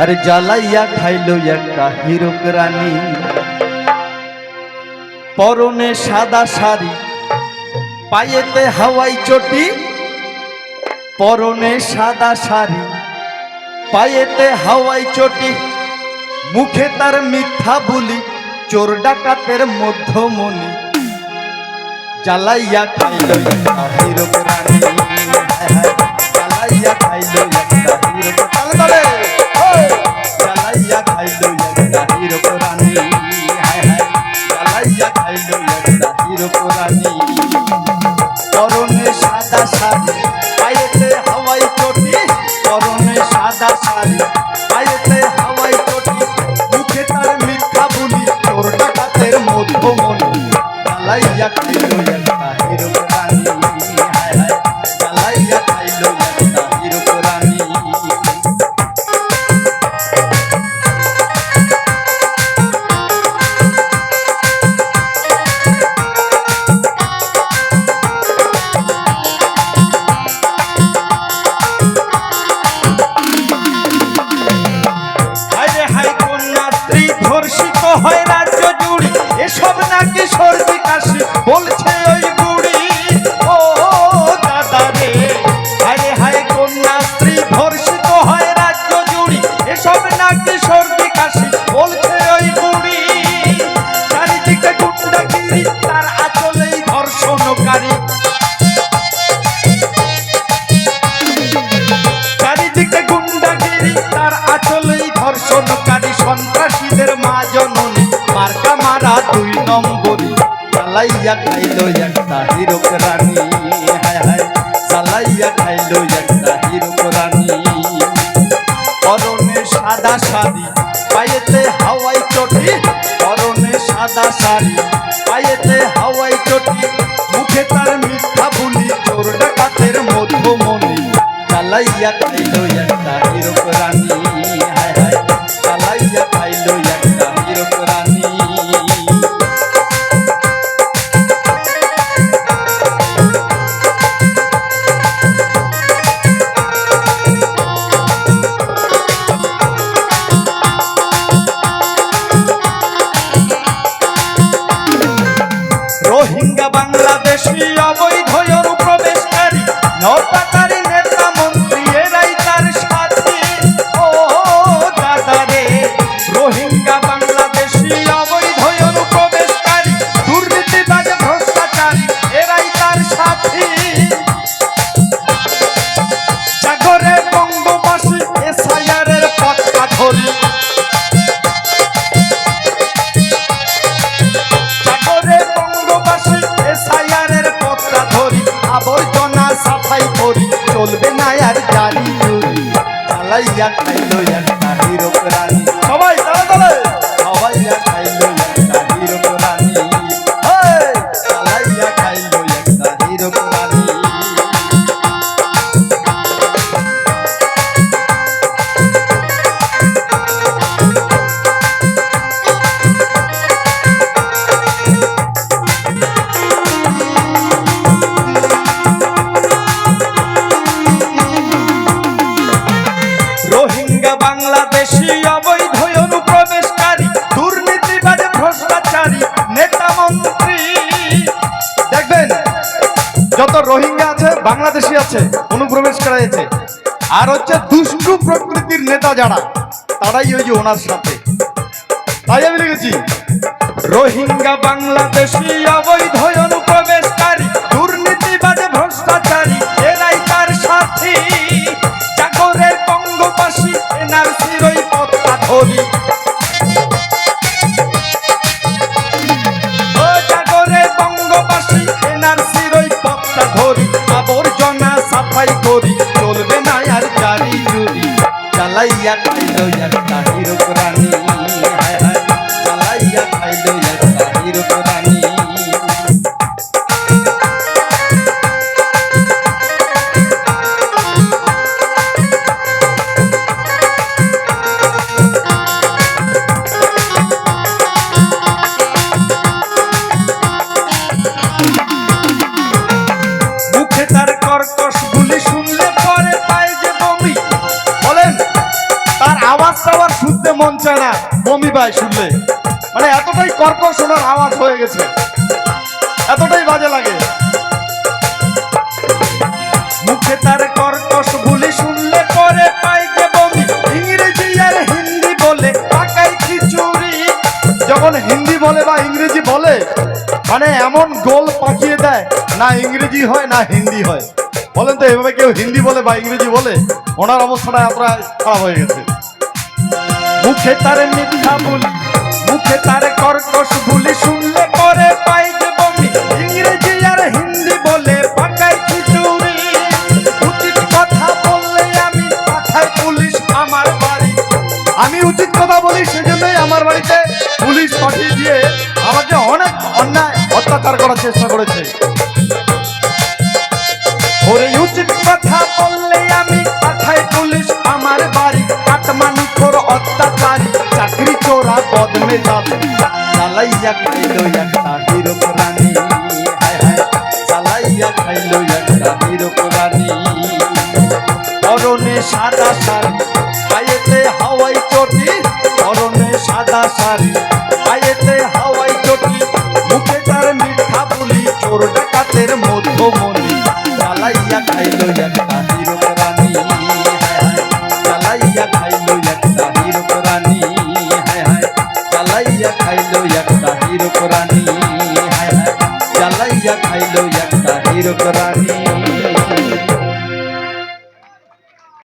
আরে জ্বালাইয়া খাইলো একটা হিরক রানী পরনে সাদা শাড়ি পায়েতে হাওয়াই চটি পরনে সাদা শাড়ি পায়েতে হাওয়াই চটি মুখে তার মিথ্যা বলি চোর ডাকাতের মধ্যমণি জ্বালাইয়া খাইলো হিরক রানী পরনে সাদা শাড়ি, পায়েতে হাওয়াই চটি। পরনে সাদা শাড়ি, পায়েতে হাওয়াই চটি। মুখে তার মিথ্যা বলি তোর ডাকাতের মধ্যমণি। জ্বালাইয়া খাইলো কন্যাত্রী ধর্ষিত হয় রাজ্য জুড়ে। এসব চালাইয়া খাইলো একটা হিরক রানী। হায় হায় চালাইয়া খাইলো একটা হিরক রানী। পরনে সাদা শাড়ি, পায়েতে হাওয়াই চটি। পরনে সাদা শাড়ি, পায়েতে হাওয়াই চটি। মুখে তার মিথ্যা বুলি, চোর ডাকাতের মধ্যমণি। চালাইয়া বাংলাদেশি অবৈধ চালাইয়া খাইলো রোহিঙ্গা আছে বাংলাদেশি আছে, অনুপ্রবেশ করা করাইছে। আর হচ্ছে দুষ্টু প্রকৃতির নেতা যারা, তারাই ওই যে ওনার সাথে। তাই আমি লিখেছি, রোহিঙ্গা বাংলাদেশি অবৈধ অনুপ্রবেশকারী সাফাই করি চলবে না আর গাড়ি জুরি চালাইয়া খাইলো রানী মন চায় না বমি পায় শুনলে। মানে এতটাই কর্কশ শোনার আওয়াজ হয়ে গেছে। এতটাই বাজে লাগে। মুখে তার কর্কশ বুলি শুনলে পরে পাই যে বমি। ইংরেজি আর হিন্দি বলে পাকাই খিচুড়ি। যখন হিন্দি বলে বা ইংরেজি বলে মানে এমন গোল পাকিয়ে দেয় না ইংরেজি হয় না হিন্দি হয়। বলেন তো এভাবে কেউ হিন্দি বলে বা ইংরেজি বলে ওনার অবস্থাটা এতটা খারাপ হয়ে গেছে। মুখে তারে মিথ্যা বলি, মুখে তারে কর্কশ বুলি, শুনলে পরে পাই যে বমি। ইংরেজি আর হিন্দি বলে পাকাই খিচুড়ি। উচিত কথা বললে আমি পাঠাই পুলিশ আমার বাড়ি। আমি উচিত কথা বলি সেজন্যই আমার বাড়িতে পুলিশ পাঠিয়ে দিয়ে আমাকে অনেক অন্যায় অত্যাচার করার চেষ্টা করেছে। বদমে যাবে চালাইয়া খাইলো একটা হিরো রানী। চালাইয়া খাইলো একটা হিরো রানী। পরনে সাদা শাড়ি, পায়েতে হাওয়াই চটি। পরনে সাদা শাড়ি, পায়েতে হাওয়াই চটি। মুখে তার মিঠা বলি, চোর ডাকাতের মধ্যমণি। চালাইয়া খাইলো একটা হিরো রানী হায় চালাইয়া একটা হিরো রানী।